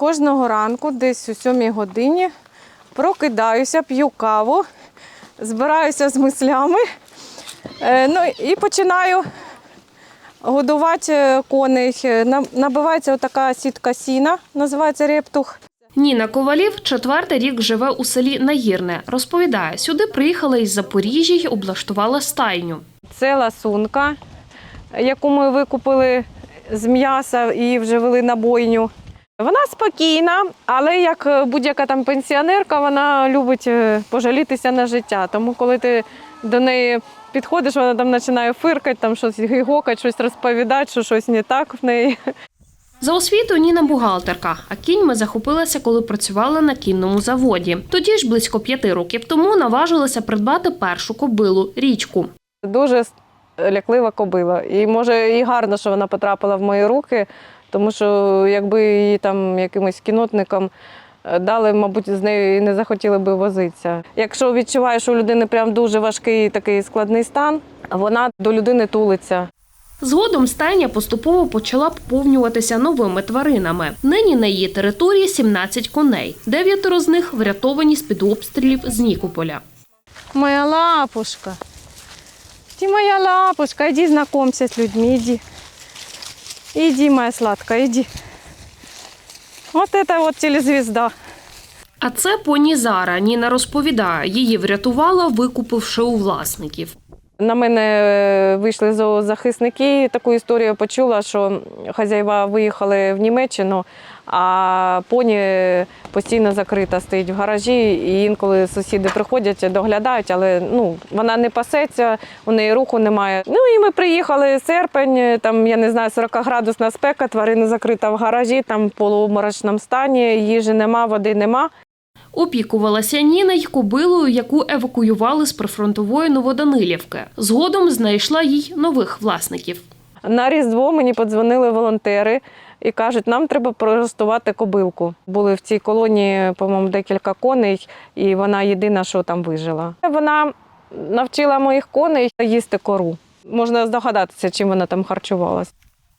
Кожного ранку, десь о 7 годині, прокидаюся, п'ю каву, збираюся з мислями е, ну, і починаю годувати коней. Е, Набивається така сітка сіна, називається рептух. Ніна Ковалів четвертий рік живе у селі Нагірне. Розповідає, сюди приїхала із Запоріжжя й облаштувала стайню. Це ласунка, яку ми викупили з м'яса і вже вели на бойню. Вона спокійна, але як е, будь-яка там пенсіонерка, вона любить е, пожалітися на життя. Тому коли ти до неї підходиш, вона там починає фиркати, там щось гигокати, щось розповідати, що щось не так в неї. За освітою Ніна бухгалтерка, а кіньми захопилася, коли працювала на кінному заводі. Тоді ж близько п'яти років тому наважилася придбати першу кобилу річку. Дуже ляклива кобила. І може і гарно, що вона потрапила в мої руки, тому що якби її там якимось кінотникам е, дали, мабуть, з нею і не захотіли би возитися. Якщо відчуваєш, що у людини прям дуже важкий такий складний стан, вона до людини тулиться. Згодом стайня поступово почала поповнюватися новими тваринами. Нині на її території 17 коней. Дев'ятеро з них врятовані з-під обстрілів з Нікополя. Моя лапушка. Ти моя лапушка, иди знакомься с людьми, иди. Иди, моя сладкая, иди. Вот это вот телезвезда. А це поні Зара. Ніна розповідає, її врятувала, викупивши у власників. На мене е, вийшли зоозахисники. Таку історію почула, що хазяїва виїхали в Німеччину, а поні постійно закрита стоїть в гаражі. І інколи сусіди приходять, доглядають, але ну, вона не пасеться, у неї руху немає. Ну і ми приїхали серпень, там я не знаю, 40 градусна спека, тварина закрита в гаражі, там в полуобморочному стані, їжі нема, води нема. Опікувалася Ніна й кобилою, яку евакуювали з прифронтової Новоданилівки. Згодом знайшла їй нових власників. На Різдво мені подзвонили волонтери і кажуть, нам треба проростувати кобилку. Були в цій колонії, по-моєму, декілька коней, і вона єдина, що там вижила. Вона навчила моїх коней їсти кору. Можна здогадатися, чим вона там харчувалася.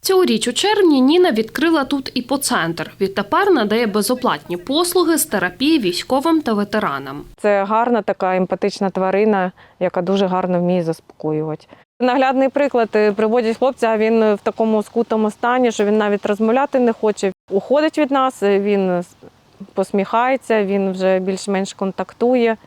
Цьогоріч у червні Ніна відкрила тут іпоцентр. Відтепер надає безоплатні послуги з терапії військовим та ветеранам. Це гарна така емпатична тварина, яка дуже гарно вміє заспокоювати. Наглядний приклад е, приводять хлопця, він в такому скутому стані, що він навіть розмовляти не хоче. Уходить від нас, е, він посміхається, він вже більш-менш контактує.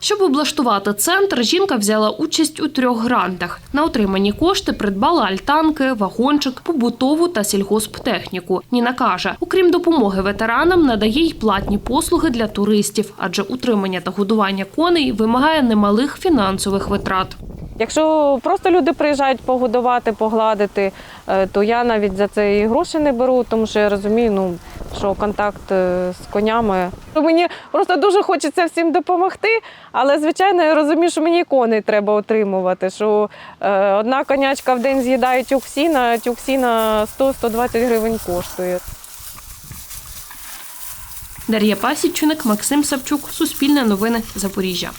Щоб облаштувати центр, жінка взяла участь у трьох грантах. На отримані кошти придбала альтанки, вагончик, побутову та сільгосптехніку. Ніна каже, окрім допомоги ветеранам, надає й платні послуги для туристів, адже утримання та годування коней вимагає немалих фінансових витрат. Якщо просто люди приїжджають погодувати, погладити, е, то я навіть за це і гроші не беру, тому що я розумію, ну що контакт е, з конями. Мені просто дуже хочеться всім допомогти, але звичайно я розумію, що мені коней треба отримувати. Що е, одна конячка в день з'їдає тюк сіна, тюк сіна 100-120 гривень коштує. Дар'я Пасічник, Максим Савчук, Суспільне новини, Запоріжжя.